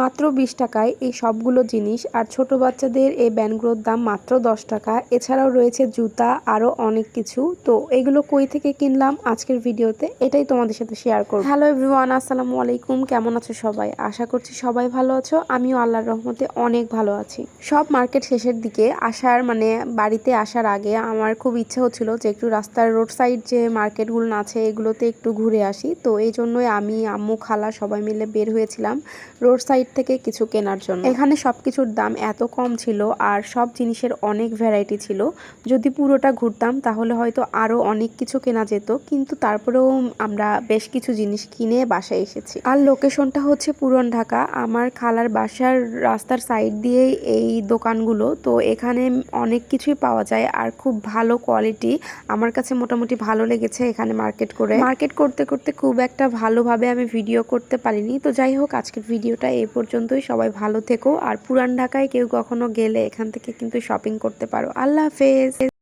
মাত্র বিশ টাকায় এই সবগুলো জিনিস আর ছোট বাচ্চাদের এই ব্যান্ডগুলোর দাম মাত্র দশ টাকা। এছাড়াও রয়েছে জুতা, আরও অনেক কিছু। তো এগুলো কই থেকে কিনলাম আজকের ভিডিওতে এটাই তোমাদের সাথে শেয়ার করব। হ্যালো এভরিওয়ান, আসসালামু আলাইকুম। কেমন আছো সবাই? আশা করছি সবাই ভালো আছো। আমিও আল্লাহর রহমতে অনেক ভালো আছি। সব মার্কেট শেষের দিকে আসার মানে বাড়িতে আসার আগে আমার খুব ইচ্ছে হচ্ছিল যে একটু রাস্তার রোড সাইড যে মার্কেটগুলো আছে এগুলোতে একটু ঘুরে আসি। তো এই জন্যই আমি, আম্মু, খালা সবাই মিলে বের হয়েছিলাম। রোড সাইড থেকে কিছু কেনার জন্য। এখানে সব কিছুর দাম এত কম ছিল আর সব জিনিসের অনেক ভ্যারাইটি ছিল। যদি পুরোটা ঘুরতাম, তাহলে হয়তো আরও অনেক কিছু কেনা যেত, কিন্তু তারপরেও আমরা বেশ কিছু জিনিস কিনে বাসায় এসেছি। আর লোকেশনটা হচ্ছে পুরন ঢাকা। আমার খালার বাসার রাস্তার সাইড দিয়েই এই দোকানগুলো। তো এখানে অনেক কিছুই পাওয়া যায় আর খুব ভালো কোয়ালিটি আমার কাছে মোটামুটি ভালো লেগেছে এখানে মার্কেট করে। মার্কেট করতে করতে খুব একটা ভালোভাবে আমি ভিডিও করতে পারিনি। তো যাই হোক, আজকের ভিডিওটা এই পর্যন্তই। সবাই ভালো থেকো। আর পুরান ঢাকায় কেউ কখনো গেলে এখান থেকে কিন্তু শপিং করতে পারো। আল্লাহ হাফেজ।